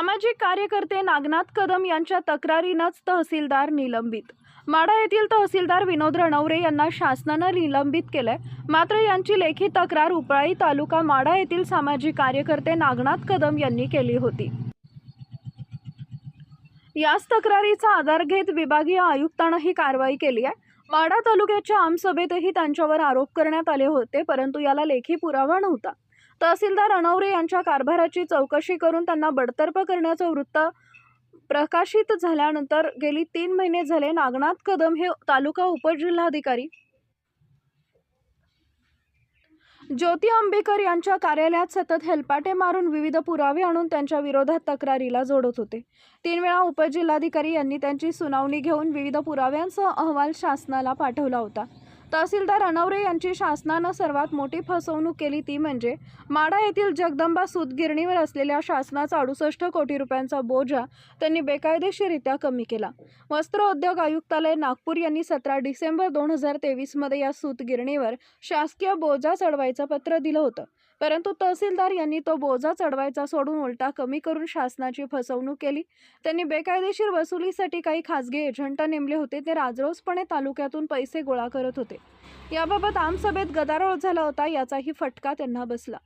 सामाजिक कार्यकर्ते नागनाथ कदम यांच्या तक्रारीनंच तहसीलदार निलंबित. माढा येथील तहसीलदार विनोद रणवरे यांना शासनानं निलंबित केलंय. मात्र यांची लेखी तक्रार उपळाई तालुका माढा येथील सामाजिक कार्यकर्ते नागनाथ कदम यांनी केली होती. याच तक्रारीचा आधार घेत विभागीय आयुक्तानं ही कारवाई केली आहे. माढा तालुक्याच्या आमसभेतही त्यांच्यावर आरोप करण्यात आले होते परंतु याला लेखी पुरावा नव्हता. तहसीलदार अनवरे यांच्या कारभाराची चौकशी करून त्यांना बडतर्फ करण्याचं वृत्त प्रकाशित झाल्यानंतर गेली तीन महिने झाले नागनाथ कदम हे तालुका उपजिल्हाधिकारी. ज्योती आंबेकर यांच्या कार्यालयात सतत हेलपाटे मारून विविध पुरावे आणून त्यांच्या विरोधात तक्रारीला जोडत होते. तीन वेळा उपजिल्हाधिकारी यांनी त्यांची सुनावणी घेऊन विविध पुराव्यांसह अहवाल शासनाला पाठवला होता. तहसीलदार अनवरे यांची शासनानं सर्वात मोठी फसवणूक केली ती म्हणजे माडा येथील जगदंबा सूतगिरणीवर असलेल्या शासनाचा अडुसष्ट कोटी रुपयांचा बोजा त्यांनी बेकायदेशीरित्या कमी केला. वस्त्रोद्योग आयुक्तालय नागपूर यांनी सतरा डिसेंबर दोन हजार तेवीसमध्ये या सूतगिरणीवर शासकीय बोजा चढवायचं पत्र दिलं होतं. परंतु तहसीलदार यांनी तो बोजा चढवायचा सोडून उलटा कमी करून शासनाची फसवणूक केली. त्यांनी बेकायदेशीर वसुलीसाठी काही खासगी एजंट नेमले होते. ते राजरोसपणे तालुक्यातून पैसे गोळा करत होते. याबाबत आमसभेत गदारोळ झाला होता याचाही फटका त्यांना बसला.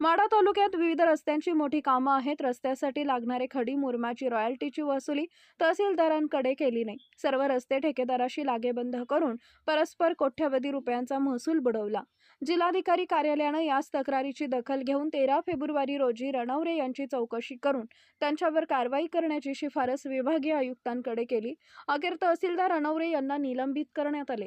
माडा तालुक्यात विविध रस्त्यांची मोठी कामं आहेत. रस्त्यासाठी लागणारे खडी मुरमाची रॉयल्टीची वसुली तहसीलदारांकडे केली नाही. सर्व रस्ते ठेकेदाराशी लागेबंद करून परस्पर कोट्यवधी रुपयांचा महसूल बुडवला. जिल्हाधिकारी कार्यालयानं याच तक्रारीची दखल घेऊन तेरा फेब्रुवारी रोजी रणवरे यांची चौकशी करून त्यांच्यावर कारवाई करण्याची शिफारस विभागीय आयुक्तांकडे केली. अखेर तहसीलदार रणवरे यांना निलंबित करण्यात आले.